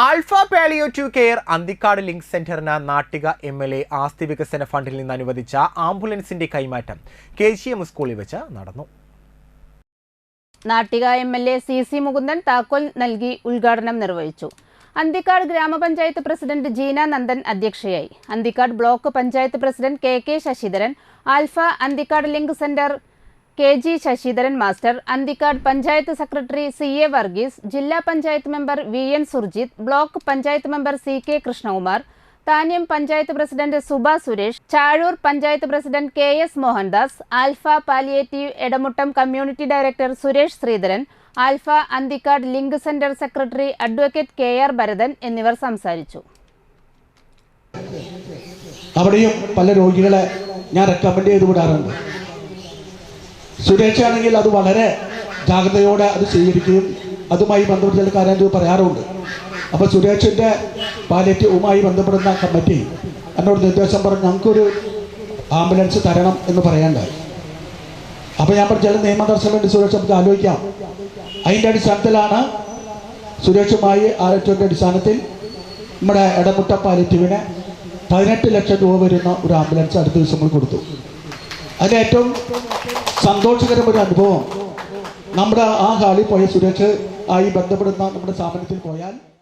Alpha palliative care Anthikad link സെന്ററിന് Nattika M L A ആസ്തി വികസന ഫണ്ടിൽ നിന്ന് അനുവദിച്ച ആംബുലൻസിന്റെ കൈമാറ്റം കെ ജി എം സ്കൂളിൽ വെച്ച് നടന്നു. Nattika M L A C C Mukundan താക്കോൽ നൽകി ഉദ്ഘാടനം നിർവഹിച്ചു. അന്തിക്കാട് ഗ്രാമപഞ്ചായത്ത് പ്രസിഡന്റ് ജീന നന്ദൻ അധ്യക്ഷയായി. Anthikkad block panchayat president K K Sasidharan Alpha Anthikkad link centre K G Sasidharan master Anthikkad panchayat secretary C A Varghese ജില്ലാ panchayat member V N Surjith block panchayat member C K Krishnakumar Thanniyam panchayat president Subha Suresh Chazhoor panchayat president K S Mohandas Alpha palliative Edamuttam community director Suresh Sreedharan Alpha Anthikkad link centre secretary advocate K R Bharathan എന്നിവർ സംസാരിച്ചു. അവിടെയും പല രോഗികളെ ഞാൻ recommend ചെയ്ത് വിടാറുണ്ട് സുരേഷ് ആണെങ്കിൽ അത് വളരെ ജാഗ്രതയോടെ അത് സ്വീകരിക്കുകയും അതുമായി ബന്ധപ്പെട്ട ചില കാര്യങ്ങൾ പറയാറുമുണ്ട് അപ്പോൾ സുരേഷിന്റെ പാലറ്റുമായി ബന്ധപ്പെടുന്ന കമ്മിറ്റി എന്നോട് നിർദ്ദേശം പറഞ്ഞു ഞങ്ങൾക്കൊരു ആംബുലൻസ് തരണം എന്ന് പറയാണ്ടായി അപ്പോൾ ഞാൻ പറഞ്ഞ ചില നിയമദർശനം വേണ്ടി സുരേഷ് നമുക്ക് ആലോചിക്കാം. അതിന്റെ അടിസ്ഥാനത്തിലാണ് സുരേഷുമായി ആലോചിച്ചതിന്റെ അടിസ്ഥാനത്തിൽ നമ്മുടെ ഇടമുട്ട പാലറ്റുവിന് പതിനെട്ട് ലക്ഷം രൂപ വരുന്ന ഒരു ആംബുലൻസ് അടുത്ത ദിവസം കൊടുത്തു. സന്തോഷകരമായ ഒരു അനുഭവം നമ്മുടെ ആ ഹാളിൽ പോയ സുരേഷ് ആയി ബന്ധപ്പെടുന്ന നമ്മുടെ സ്ഥാപനത്തിൽ പോയാൽ